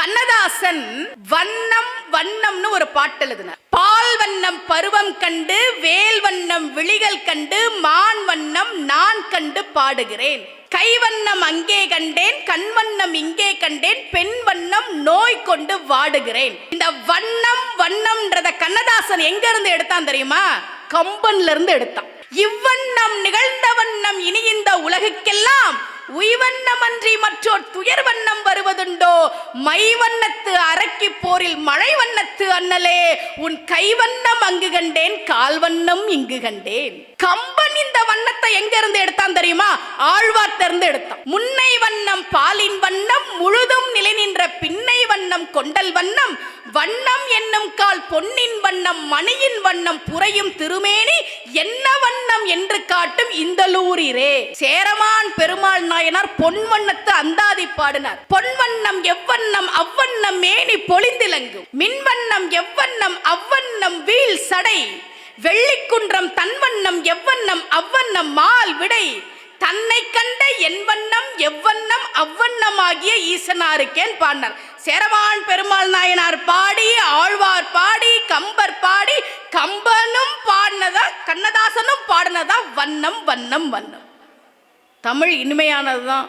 கண்ணதாசன் வண்ணம் வண்ணம்னு ஒரு பாட்டு எழுதினார். பால் வண்ணம் பருவம் கண்டு வேல் வண்ணம் விழிகள் கண்டு மான் வண்ணம் நான் கண்டு பாடுகிறேன். கை வண்ணம் அங்கே கண்டேன் கண் வண்ணம் இங்கே கண்டேன் பெண் வண்ணம் நோய் கொண்டு வாடுகிறேன். இந்த வண்ணம் வண்ணம்ன்றத கண்ணதாசன் எங்க இருந்து எடுத்தான் தெரியுமா? கம்பன்ல இருந்து எடுத்தான். இவ்வண்ணம் நிகழ்ந்த வண்ணம் இனி இந்த உலகுக்கெல்லாம் உய்வண்ணமன்றி மற்றோர் துயர் வண்ணம் வருவதுண்டோ? மை வண்ணத்து அரக்கி போரில் மழை வண்ணத்து அண்ணலே. உன் கைவண்ணம் அங்கு கண்டேன் கால் வண்ணம் இங்கு கண்டேன். கம்பன் இந்த வண்ணத்தை எங்க இருந்து எடுத்தான் தெரியுமா? ஆழ்வார்த்திருந்து எடுத்தான். முன்னை வண்ணம் பாலின் வண்ணம் முழுதும் நிலை நின்ற பின்னை வண்ணம் கொண்டல் வண்ணம். வண்ணம் என்னும் கால் பொன்னின் வண்ணம் மணியின் வண்ணம் புறையும் திருமேனி என்ன வண்ணம் என்று காட்டும் இந்த லூரிரே. சேரமான் பெருமாள் நாயனார் பொன் வண்ணத்து அந்தாதி பாடினார். பொன் வண்ணம் எவ்வண்ணம் அவ்வண்ணம் மேனி பொழிந்திலங்கும். மின்வண்ணம் எவ்வண்ணம் அவ்வண்ணம் வீல் சடை. வெள்ளிக்குன்றம் தன்வண்ணம் எவ்வண்ணம் அவ்வண்ணம் மால் விடை. தன்னை கண்ட என் வண்ணம் எவ்வண்ணம் அவ்வண்ணமாகிய ஈசனாருக்கேன் பாடினார். சேரமான் பெருமாள் நாயனார் பாடி கண்ணதாசனும் பாடினதான் வண்ணம் வண்ணம் வண்ணம். தமிழ் இனிமையானது தான்